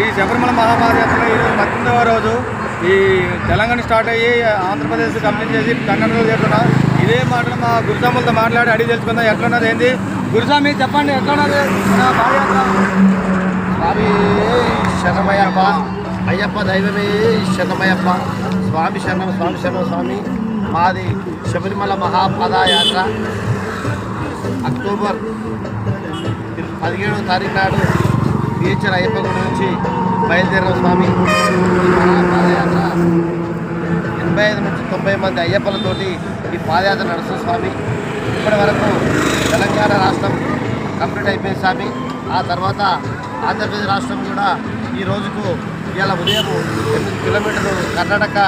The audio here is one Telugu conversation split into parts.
ఈ శబరిమల మహాపాదయాత్ర ఈరోజు పద్దెనిమిదవ రోజు ఈ తెలంగాణ స్టార్ట్ అయ్యి ఆంధ్రప్రదేశ్ కంప్లీట్ చేసి కర్ణాటకలో చేరుతున్నాం ఇదే మాటలు మా గురుస్వాములతో మాట్లాడి అడిగి తెలుసుకుందాం. ఎట్లున్నది? ఏంది? గురుస్వామి చెప్పండి ఎట్లున్నది? నా పాదయాత్ర స్వామి శరణమయ్యప్ప. అయ్యప్ప దైవమే శరణమయ్యప్ప. స్వామి శరణం స్వామి శరణం స్వామి. మాది శబరిమల మహాపాదయాత్ర. అక్టోబర్ పదిహేడవ తారీఖు నాడు బీహెచ్ఆర్ అయ్యప్ప గుడి నుంచి బయలుదేరిన స్వామి. పాదయాత్ర. ఎనభై ఐదు నుంచి తొంభై మంది అయ్యప్పలతోటి ఈ పాదయాత్ర నడుస్తుంది స్వామి. ఇప్పటి వరకు తెలంగాణ రాష్ట్రం కంప్లీట్ అయిపోయింది స్వామి. ఆ తర్వాత ఆంధ్రప్రదేశ్ రాష్ట్రం కూడా ఈ రోజుకు ఇవాళ ఉదయం ఎనిమిది కిలోమీటర్లు కర్ణాటక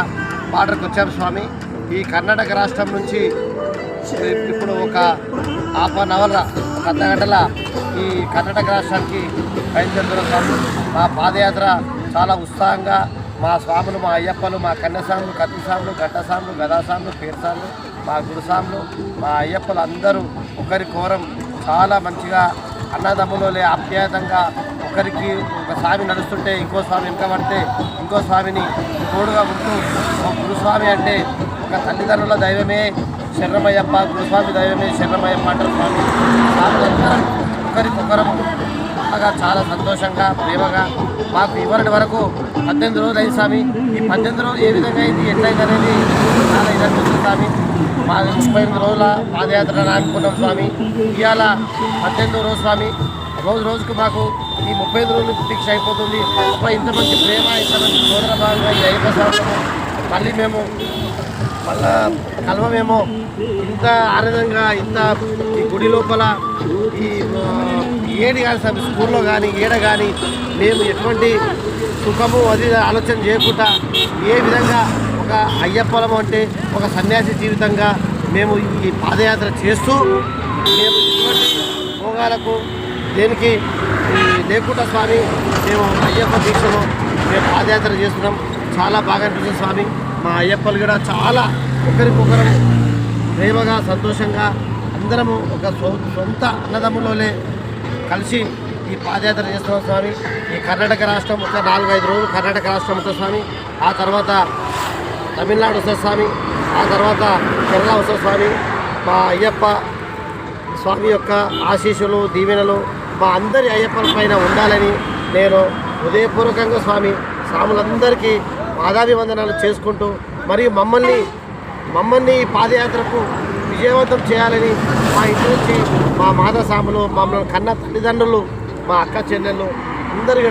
బార్డర్కి వచ్చాం స్వామి. ఈ కర్ణాటక రాష్ట్రం నుంచి ఇప్పుడు ఒక హాఫ్ అన్ అవర్ ఒక ఈ కర్ణాటక రాష్ట్రానికి బయలుదేరుతున్నాం మా పాదయాత్ర చాలా ఉత్సాహంగా మా స్వాములు మా అయ్యప్పలు మా కన్యస్వాములు కత్తిస్వాములు గడ్డస్వాములు గదాస్వాములు పేరుస్వాములు మా గురుస్వాములు మా అయ్యప్పలు అందరూ ఒకరి కోరం చాలా మంచిగా అన్నదమ్ములోలే ఆప్యాయతంగా ఒకరికి ఒక స్వామి నడుస్తుంటే ఇంకో స్వామి వెనుక పడితే ఇంకో స్వామిని తోడుగా ఉంటూ ఒక గురుస్వామి అంటే ఒక తల్లిదండ్రుల దైవమే శరణమయ్యప్ప గురుస్వామి దైవమే శరణమయ్యప్ప అంటారు స్వామి. స్వాములందరం ఒకరికొకరము బాగా చాలా సంతోషంగా ప్రేమగా మాకు ఇవ్వనటి వరకు పద్దెనిమిది రోజులు అయింది స్వామి. ఈ పద్దెనిమిది రోజులు ఏ విధంగా అయింది ఎట్లయింది అనేది చాలా ఇదనిపిస్తుంది స్వామి. మా ముప్పై ఎనిమిది రోజుల పాదయాత్ర అనుకున్నాం స్వామి. ఇవాళ పద్దెనిమిది రోజు స్వామి. రోజు రోజుకు మాకు ఈ ముప్పై ఐదు రోజులు దీక్ష అయిపోతుంది. అబ్బా ఇంత మంచి ప్రేమ ఇంత మంచి సోదర భాగంగా ఈ అయ్యప్ప మళ్ళీ మేము మళ్ళా కలవమేమో ఇంత ఆనందంగా ఇంత ఈ గుడి లోపల ఈ ఏడు కానీ సార్ స్కూల్లో కానీ ఏడ కానీ మేము ఎటువంటి సుఖము అది ఆలోచన చేయకుండా ఏ విధంగా ఒక అయ్యప్పలం అంటే ఒక సన్యాసి జీవితంగా మేము ఈ పాదయాత్ర చేస్తూ మేము ఎటువంటి భోగాలకు దేనికి లేకుండా స్వామి మేము అయ్యప్ప దీక్షలో మేము పాదయాత్ర చేస్తున్నాం. చాలా బాగా అనిపిస్తుంది స్వామి. మా అయ్యప్పలు కూడా చాలా ఒకరికొకరు ప్రేమగా సంతోషంగా అందరము ఒక సొంత అన్నదమ్ములోనే కలిసి ఈ పాదయాత్ర చేస్తున్నాం స్వామి. ఈ కర్ణాటక రాష్ట్రం ఒక నాలుగైదు రోజులు కర్ణాటక రాష్ట్రం వస్తుంది స్వామి. ఆ తర్వాత తమిళనాడు వస్తుంది స్వామి. ఆ తర్వాత కేరళ వస్తుంది స్వామి. మా అయ్యప్ప స్వామి యొక్క ఆశీస్సులు దీవెనలు మా అందరి అయ్యప్పల పైన ఉండాలని నేను హృదయపూర్వకంగా స్వామి స్వాములందరికీ పాదాభివందనాలు చేసుకుంటూ మరియు మమ్మల్ని మమ్మల్ని ఈ పాదయాత్రకు విజయవంతం చేయాలని మా ఇంటి నుంచి మా మాతా మమ్మల్ని కన్న తల్లిదండ్రులు మా అక్క చెల్లెళ్ళు అందరూ